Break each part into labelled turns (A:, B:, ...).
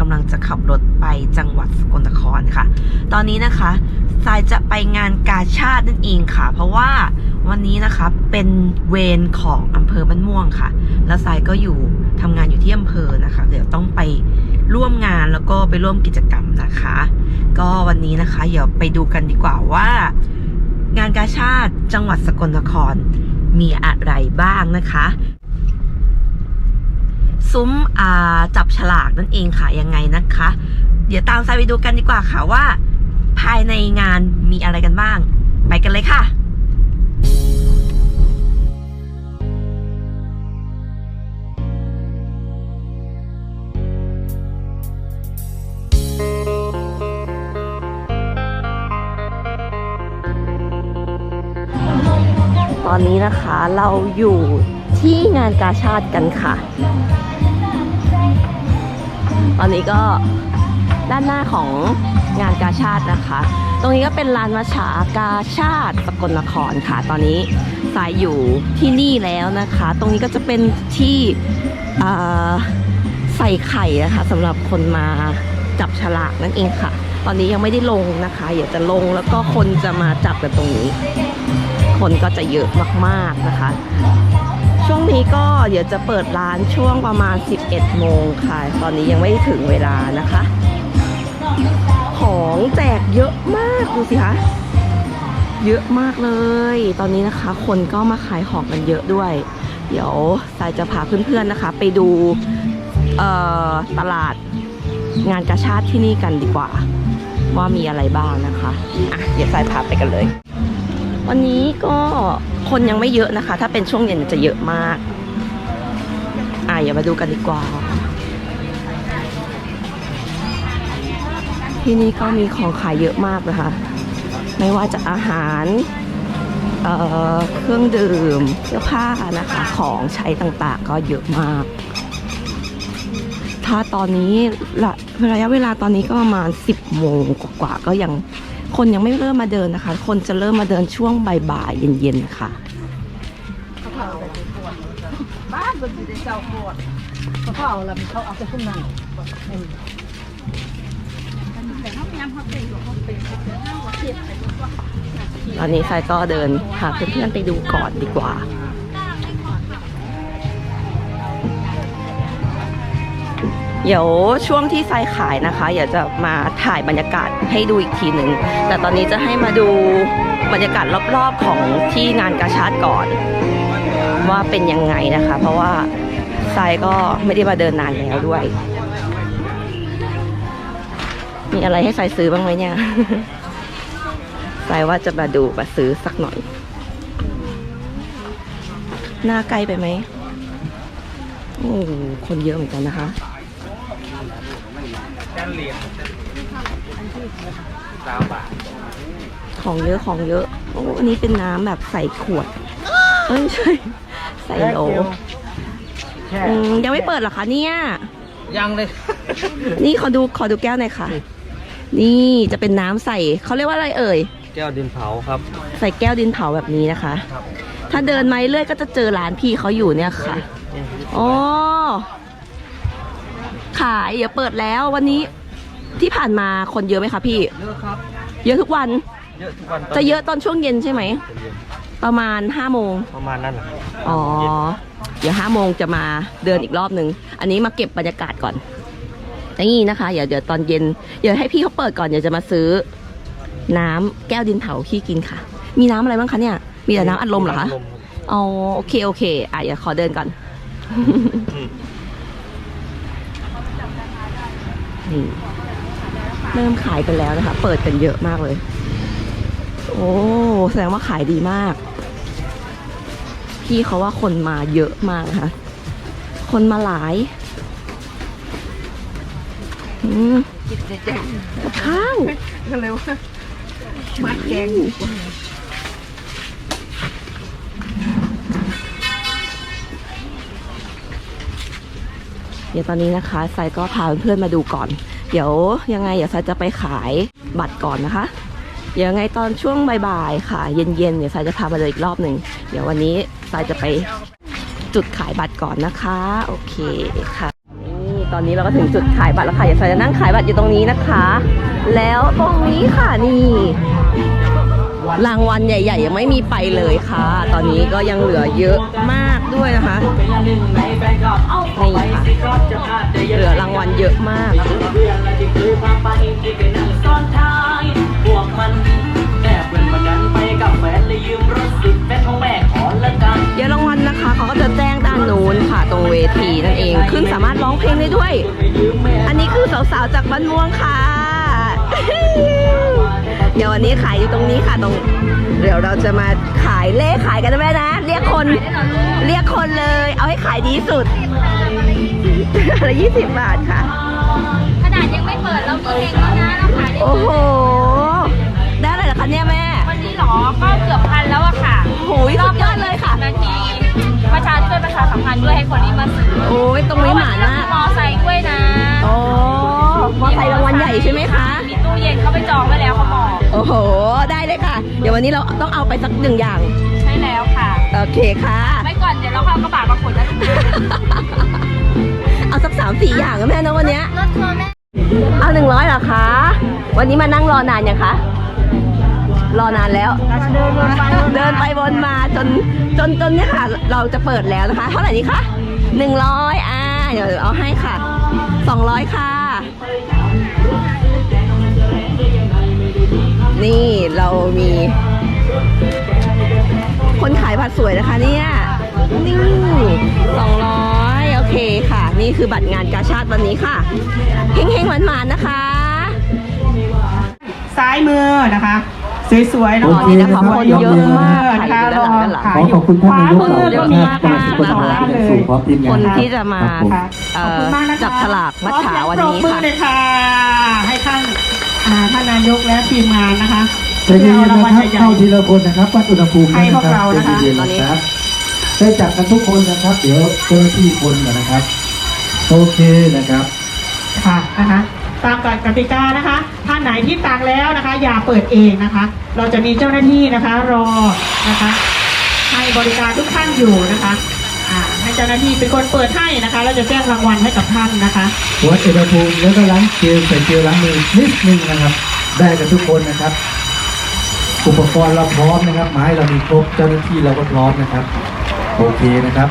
A: กำลังจะขับรถไปจังหวัดสกลนครค่ะ ตอนนี้นะคะทรายจะไปงานกาชาตินั่นเองค่ะ เพราะว่าวันนี้นะคะเป็นเวรของอำเภอบ้านม่วงค่ะ แล้วทรายก็อยู่ทำงานอยู่ที่อำเภอนะคะ เดี๋ยวต้องไปร่วมงานแล้วก็ไปร่วมกิจกรรมนะคะ ก็วันนี้นะคะเดี๋ยวไปดูกันดีกว่าว่า งานกาชาติจังหวัดสกลนครมีอะไรบ้างนะคะ ซุ้มจับฉลากนั่นเองค่ะยังไงนะคะ เดี๋ยวตามทรายไปดูกันดีกว่าค่ะว่า ภายในงานมีอะไรกันบ้าง ไปกันเลยค่ะตอนนี้นะคะเราอยู่ที่งานกาชาติกันค่ะ ตอนนี้ก็ด้านหน้าของงานกาชาตินะคะ ตรงนี้ก็เป็นลานมัชฉากาชาติสกลนครค่ะ ตอนนี้สายอยู่ที่นี่แล้วนะคะ ตรงนี้ก็จะเป็นที่ใส่ไข่นะคะสำหรับคนมาจับฉลากนั่นเองค่ะ ตอนนี้ยังไม่ได้ลงนะคะเดี๋ยวจะลงแล้วก็คนจะมาจับกันตรงนี้ คนก็จะเยอะมากๆนะคะ ช่วงนี้ก็เดี๋ยวจะเปิดร้านช่วงประมาณ 11 โมงค่ะ ตอนนี้ยังไม่ถึงเวลานะคะ ของแจกเยอะมากดูสิคะเยอะมากเลย ตอนนี้นะคะ คนก็มาขายของกันเยอะด้วย เดี๋ยวสายจะพาเพื่อนๆนะคะ ไปดูตลาดงานกาชาติที่นี่กันดีกว่า ว่ามีอะไรบ้างนะคะอะเดี๋ยวสายพาไปกันเลย วันนี้ก็คนยังไม่เยอะนะคะ ถ้าเป็นช่วงเย็นจะเยอะมาก อะอย่ามาดูกันดีกว่า ที่นี่ก็มีของขายเยอะมากนะคะ ไม่ว่าจะอาหารเเครื่องดื่มเสื้อผ้านะคะ ของใช้ต่างๆ ก็เยอะมาก ถ้าตอนนี้ระระยะเวลาตอนนี้ก็ประมาณ 10โมงกว่าๆก็ยังคนยังไม่เริ่มมาเดินนะคะ คนจะเริ่มมาเดินช่วงบ่ายๆเย็นๆค่ะ
B: เจ้าโคตรเขาเขาเอาละเขาเอาแต่พวกนั้นเออแต่เขาพยายามเขาเป็นเขาเป็นเขาเป็นเขาเทียบไปหมดว่า
A: ตอนนี้ทรายก็เดินพาเพื่อนๆไปดูก่อนดีกว่าเดี๋ยวช่วงที่ทรายขายนะคะอยากจะมาถ่ายบรรยากาศให้ดูอีกทีหนึ่งแต่ตอนนี้จะให้มาดูบรรยากาศรอบๆของที่งานกาชาติก่อน ว่าเป็นยังไงนะคะ เพราะว่า ทรายก็ไม่ได้มาเดินนานแล้วด้วย มีอะไรให้ทรายซื้อบ้างไหมเนี่ยทรายว่าจะมาดูมาซื้อสักหน่อย หน้าใกล้ไปไหมโอ้คนเยอะเหมือนกันนะคะของเยอะของเยอะ โอ้อันนี้เป็นน้ำแบบใส่ขวด เอ้ยใช่ ใส่โหล อืมยังไม่เปิดเหรอคะเนี่ย
C: ยังเลย
A: นี่ขอดูขอดูแก้วหน่อยค่ะ นี่จะเป็นน้ำใส่เขาเรียกว่าอะไรเอ่ย
C: แก้วดินเผาครับ
A: ใส่แก้วดินเผาแบบนี้นะคะ
C: ครับ
A: ถ้าเดินมาเรื่อยก็จะเจอร้านพี่เขาอยู่เนี่ยค่ะ อ๋อ ขายเดี๋ยวเปิดแล้ววันนี้ที่ผ่านมาคนเยอะไหมคะพี่
C: เยอะครับ
A: เยอะทุกวัน
C: เยอะทุกวัน
A: จะเยอะตอนช่วงเย็นใช่ไหม ประมาณห้าโมง
C: ประมาณนั้นแหละครับ
A: อ๋อ เดี๋ยวห้าโมงจะมาเดินอีกรอบนึงอันนี้มาเก็บบรรยากาศก่อนนี่นะคะเดี๋ยวเดี๋ยวตอนเย็นเดี๋ยวให้พี่เขาเปิดก่อนเดี๋ยวจะมาซื้อ น้ำแก้วดินเผาที่กินค่ะ มีน้ำอะไรบ้างคะเนี่ย มีแต่น้ำอัดลมเหรอคะ
C: น้ำลมรับ
A: อ๋อโอเคโอเคอะเดี๋ยวขอเดินก่อนนี่เริ่มขายกันแล้วนะคะ เปิดกันเยอะมากเลย โอ้แสดงว่าขายดีมาก พี่เขาว่าคนมาเยอะมากนะคะคนมาหลายอืมกับข้าว
B: ก็เลยว่ามัดแกง
A: เดี๋ยวตอนนี้นะคะสายก็พาเพื่อนๆมาดูก่อน เดี๋ยวยังไงเดี๋ยวสายจะไปขายบัตรก่อนนะคะ เดี๋ยวไงตอนช่วงบ่ายๆค่ะ เย็นๆเดี๋ยวสายจะพามาเลยอีกรอบหนึ่งเดี๋ยววันนี้สายจะไปจุดขายบัตรก่อนนะคะ โอเคค่ะนี่ตอนนี้เราก็ถึงจุดขายบัตรแล้วค่ะเดี๋ยวสายจะนั่งขายบัตรอยู่ตรงนี้นะคะ แล้วตรงนี้ค่ะนี่รางวัลใหญ่ ๆ ยังไม่มีไปเลยค่ะ ตอนนี้ก็ยังเหลือเยอะมากด้วยนะคะนี่ค่ะเหลือรางวัลเยอะมาก เดี๋ยวรางวัลนะคะเขาก็จะแจ้งด้านนู้นค่ะตรงเวทีนั่นเองขึ้นสามารถร้องเพลงได้ด้วย อันนี้คือสาวๆจากบ้านม่วงค่ะ เดี๋ยววันนี้ขายอยู่ตรงนี้ค่ะตรง เดี๋ยวเราจะมาขายเล่ขายกันนะแม่นะ เรียกคนเรียกคนเลย เอาให้ขายดีที่สุดละยี่สิบบาทค่ะ
D: ขนาดยังไม่เปิดเรามีเพลงแล้วนะเราขายได้
A: โอ้โห คะเนี่ยแม่
D: วันนี้หรอ ก็เกือบพันแล้วอะค่ะ
A: โอ้ยสุดยอดเลยค่ะ
D: นาทีประชาช่วยประชาสัมพันธ์ด้วยให้คนนี้มาซื้อ
A: โอ้ยตรงนี้หมามาก
D: มอไซค์ด้วยนะ
A: โอ้มอไซค์รางวัลใหญ่ใช่ไหมคะ
D: มีตู้เย็นเขาไปจองไว้แล้วเขาบอก
A: โอ้โห ได้เลยค่ะ เดี๋ยววันนี้เราต้องเอาไปสักหนึ่งอย่าง
D: ใช่แล้วค่ะ
A: โอเคค่ะ
D: ไม่ก่อนเดี๋ยวเราเอากระบะมาขนนะลูกนะ
A: เอาสักสามสี่อย่างนะแม่นะวันเนี้ย
D: รถเธอแม่
A: เอาหนึ่งร้อยเหรอคะ วันนี้มานั่งรอนานยังคะ รอนานแล้ว เดินไปวนมาจนจนจนเนี่ยค่ะ เราจะเปิดแล้วนะคะ เท่าไหร่นี้คะหนึ่งร้อยอ่าเดี๋ยวเอาให้ค่ะสองร้อยค่ะ นี่เรามี คนขายบัตรสวยนะคะเนี่ย นี่สองร้อยโอเคค่ะ นี่คือบัตรงานกาชาติวันนี้ค่ะเฮงๆหวานๆนะคะ
B: ซ้ายมือนะคะ สวยๆ
A: ตอนนี้นะคะคนเยอะมาก
B: นะ
A: ค่ะ
B: คะ
A: อยู่
B: ร
A: ด้า
B: อน
A: หลังด้านหลัง
B: ขาย
E: ขอขอบคุณท่านนายก
B: ขวมือ
A: เย
B: ก็
A: อะ
B: มี
A: มาก
E: จังหวัดสกลนคร
B: สองด้านเลย
E: สู่พร้อมทีมงาน
A: คนที่จะมา
E: ครับผม
B: ค่ะ
A: เอ่อ
B: ขอบคุณมากนะคะ
A: จับฉลากมัดฉาวันนี้
B: ขอเสียงปรบมือ
A: ค่ะ
B: เลยค่ะ ให้ท่านอ่าท่านนายกและทีมงานนะคะ
E: ใจเย็นๆ
B: ราง
E: นะ
B: วัล
E: ครับ
B: ใหญ่
E: เข้าทีละคนนะครับวัดอุณหภูมิ
B: ให้
E: นะ
B: พวก
E: ครั
B: เรา
E: บ
B: นะคะ
E: ใจเย็นๆนะครับได้จับกันทุกคนนะครับ เดี๋ยวเจ้าหน้าที่คนนะครับ โอเคนะครับ
B: ๆค่ะนะคะ ตามกติกานะคะ ท่านไหนที่ตักแล้วนะคะ อย่าเปิดเองนะคะ เราจะมีเจ้าหน้าที่นะคะรอนะคะ ให้บริการทุกท่านอยู่นะคะให้เจ้าหน้าที่เป็นคนเปิดให้นะคะแล้วจะแจ้งรางวัลให้กับท่านนะคะ
E: วัดอุณหภูมิแล้วก็ล้างเจลใส่เจลล้างมือนิดนึงนะครับ ได้กันทุกคนนะครับ อุปกรณ์เราพร้อมนะครับ ไม้เรามีครบเจ้าหน้าที่เราก็พร้อมนะครับ โอเคนะครับ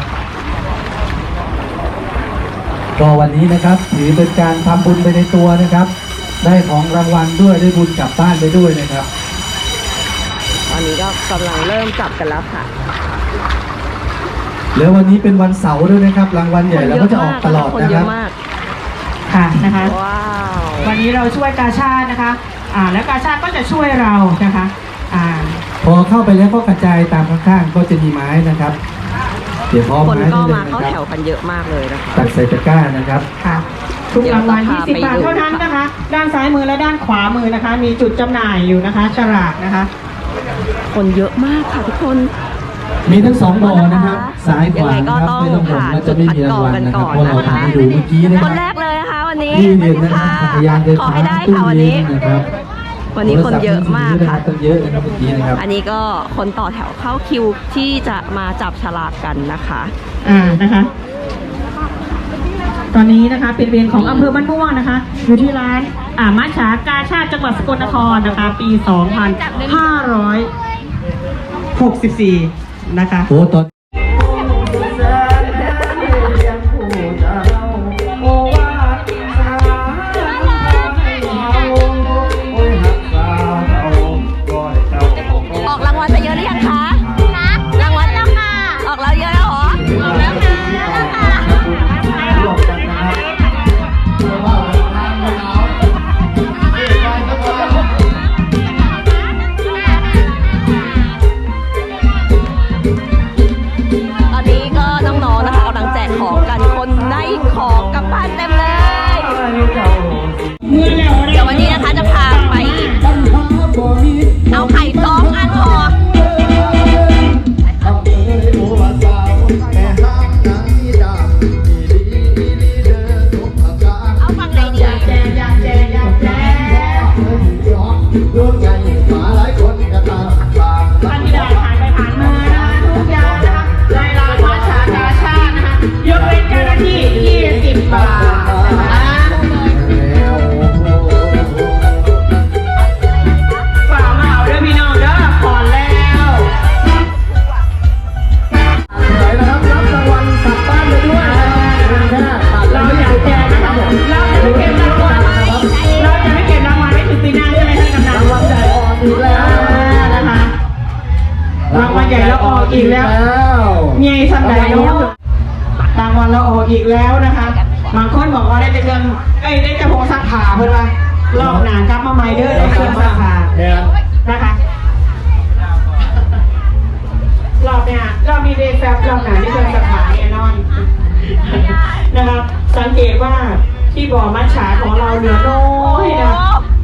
E: ก็วันนี้นะครับถือเป็นการทำบุญไปในตัวนะครับ ได้ของรางวัลด้วยได้บุญกลับบ้านไปด้วยนะครับ
A: ตอนนี้ก็กำลังเริ่มจับกันแล้วค่ะ
E: แล้ววันนี้เป็นวันเสาร์ด้วยนะครับ รางวัลใหญ่เราก็จะออกตลอด
A: คน
E: นะ
A: เย
E: ครั
A: อะ
E: บ
A: มาก
B: ค่ะนะคะ
A: ว้าว
B: วันนี้เราช่วยกาชาตินะคะอ่าแล้วกาชาติก็จะช่วยเรานะคะอ่า
E: พอเข้าไปแล้วก็กระจายตามข้างๆก็จะมีไม้นะครับ เดี๋ยวพร้อม
A: คน
E: ไม้
A: ก็
E: ได้เลย
A: มา
E: นะ
A: เข้า
E: ค
A: แถ
E: รับ
A: วกันเยอะมากเลยนะคะ
E: ตักใส่ตะกร้านะครับ
B: ค่ะทุกรางวัล
A: เดี๋ยวเรา
B: 20 บาท
A: พาไปดู
B: เท่านั้นนะคะ ด้านซ้ายมือและด้านขวามือนะคะ มีจุดจำหน่ายอยู่นะคะฉลากนะคะ
A: คนเยอะมากค่ะทุกคน
E: มีทั้งสองบ่อนะครับซ้ายข
A: ยัง
E: วา
A: ไง
E: นะ
A: ก็
E: ครับ
A: ต้อง
E: ไม่ต้องห่วง
A: ผ่าน
E: เรา
A: จุ
E: จะ
A: ด
E: ไม่
A: คัด
E: มี
A: กร
E: รา
A: อง
E: งวัล
A: กัน
E: นะค
A: ก่
E: รับ
A: อน
E: เพราะเรา
A: นะคะ
E: ทำให้ดูเมื่อกี้นะ
A: ค
E: ครั
A: น
E: บ
A: แรกเลยนะคะวันนี้
E: ที่เรียนนะครั
A: ค่ะ
E: บจักรยานไฟ
A: ขอ
E: ฟ้า
A: ให้ได้
E: ตู้
A: ค่ะวัน
E: เย็
A: นี้
E: นนะครับ
A: วันนี้คนเยอะมากค่ะ
E: โทรศัพท์มือถือนะครับต้องเยอะนะครับเมื่อกี้นะครับ
A: อันนี้ก็คนต่อแถวเข้าคิวที่จะมาจับฉลากกันนะคะ
B: อ่านะคะ ตอนนี้นะคะเป็นเวรของอำเภอบ้านม่วงนะคะ อยู่ที่ร้านอ่ามัชชากาชาติจังหวัดสกลนครนะคะ ปี 2564 นะคะ
E: โอ้ตอน
B: ท่ ใหญ่ละออกอีกแล้วเมียสันใดเนาะรางวัลละออกอีกแล้วนะคะบางคนบอกว่าได้แต่เครื่องเอ้ยได้แต่พงซักผ้าเพื่อนว่ารอบหนากลับมาใหม่เด้อได้เครื่องซักผ้า
E: เนี่ย
B: นะคะรอบเนี่ยรอบมีเดย์แฟบรอบหนาที่เครื่องซักผ้าแน่นอนนะครับสังเกตว่าที่บ่อมัชฉาของเราเหลือน้อยนะ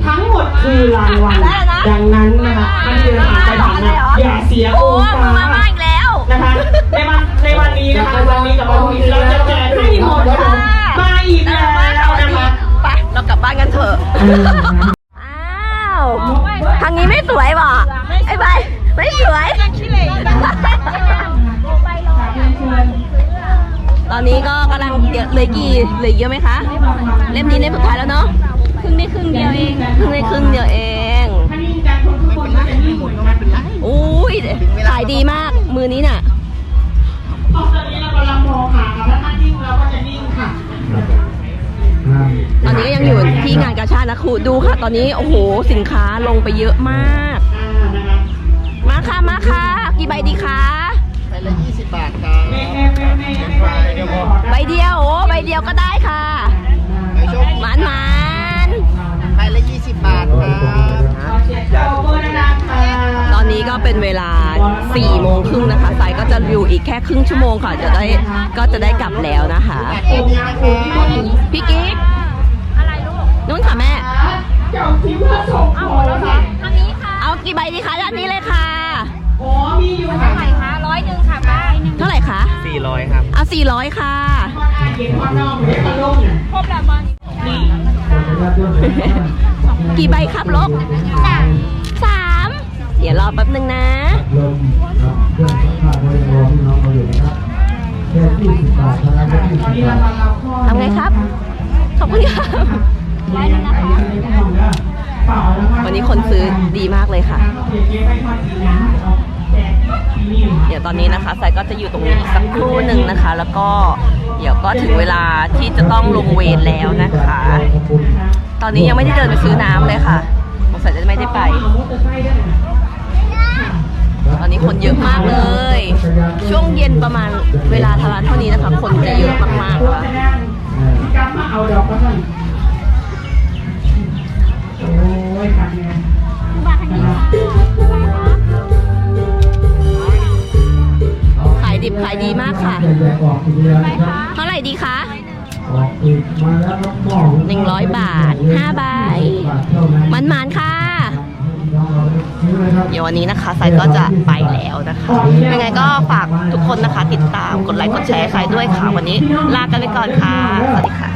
B: ทั้งหมดคือรางวัลดังนั้นนะคะท่านที่เดินผ่านไปผ่านมา อย่าเสียโอ
A: โอ้ย
B: กา
A: มึงมา
B: ส
A: ม่าอีกแล้ว
B: นะคะ ในวันในวันนี้นะคะวันนี้กับวันพรุ่งนี้เราจะแจกให้หมดค่ะมาอีกแล้วนะคะ
A: ไป เรากลับบ้านกันเถอะ อ้าว ทางนี้ไม่สวยว่ะไอ้ใบไม่สวย ตอนนี้ก็กำลังเดี๋ยวเหลยกี่เหลยเยอะไหมคะ เล่มนี้เล่มสุดท้ายแล้วเนาะ
D: ครึ่งได้ครึ่งเดียวเอง
A: เพิ่งได้ครึ่งเดียวเอง อุ้ยขายดีมาก มือนี้น่ะ
B: ตอนนี้เรากำลังมองหาค่ะถ้าท่านนิ่งเราก็จะนิ่งค่ะ
A: ตอนนี้ก็ยังอยู่ที่งานกาชาตินะครูดูค่ะ ตอนนี้โอ้โหสินค้าลงไปเยอะมาก
B: อ่านะคะ
A: มาค่ะมาค่ะกี่ใบดีคะ
B: ไม่ไม่ไม่ไม่ไม่ไม่ขอ
A: ใบเดียวโอ้ใบเดียวก็ได้ค่ะหมานหมาน
B: ขอเช็คโอเวอร์นะคะค่ะ
A: ตอ นนี้ก็เป็นเวลา4โมงครึ่งนะคะสายก็จะอยู่อีกแค่ครึ่งชั่วโมงค่ะจะได้ก็จะได้กลับแล้วนะคะ
B: ผมนะผมที่คนถึง
A: พี่กิ๊ก
D: อะไรลูก
A: นู้นค่ะแม่
B: เจ้าทิพย์มาส่งของแล้วค่ะ
D: ทางนี้ค่ะ
A: เอากี่ใบดีคะด้านนี้เลยค่ะ
B: อ๋อมีอยู่ค่ะ
D: เท่าไหร่คะร้อยหนึ่งค่ะป้า
A: เท่าไหร่คะ
C: 400 ครับ
A: เอา400ค่ะ
B: พ่ออาเย็นพ่อนอกไม่ได้มาลงเนี่ย
D: ครบแล้วบอล
B: นี่
A: กี่ใบครับลก สาม เดี๋ยวรอแป๊บนึงนะ
E: ลมครับเครื่องซักผ้าเรายังรอพี่น้องเราอยู่นะครับแค่ยี่สิบบาทเท่านั้น
B: ตอนนี้
E: ยี่สิบบา
B: เรา
E: ท
B: มาเราพ่อ
A: ทำไงครับ ขอบคุณครับ วันนี้คนซื้อดีมากเลยค่ะ เดี๋ยวตอนนี้นะคะสายก็จะอยู่ตรงนี้อีกสักครู่หนึ่งนะคะ แล้วก็เดี๋ยวก็ถึงเวลาที่จะต้องลงเวรแล้วนะคะ ตอนนี้ยังไม่ได้เดินไปซื้อน้ำเลยค่ะสงสัยจะไม่ได้ไป ตอนนี้คนเยอะมากเลย ช่วงเย็นประมาณเวลาทานเท่านี้นะคะ คนจะเยอะมากๆนะคะ
B: กลับมาเอาดอกมาให้โอ้ยขัดเนี่ย
A: ขายดิบขายดีมากค่ะ
E: เท่า
A: ไหร่ดีคะ
E: ห
A: นึ่งร้อยบาทห้าใบ
E: บาทเท่านั้น
A: มันมันค่ะ
E: เดี๋
A: ยววันนี้นะคะสายก็จะไปแล้วนะคะ ยังไงก็ฝากทุกคนนะคะ ติดตามกดไลค์กดแชร์สายด้วยค่ะ วันนี้ลากันไปก่อนค่ะ สวัสดีค่ะ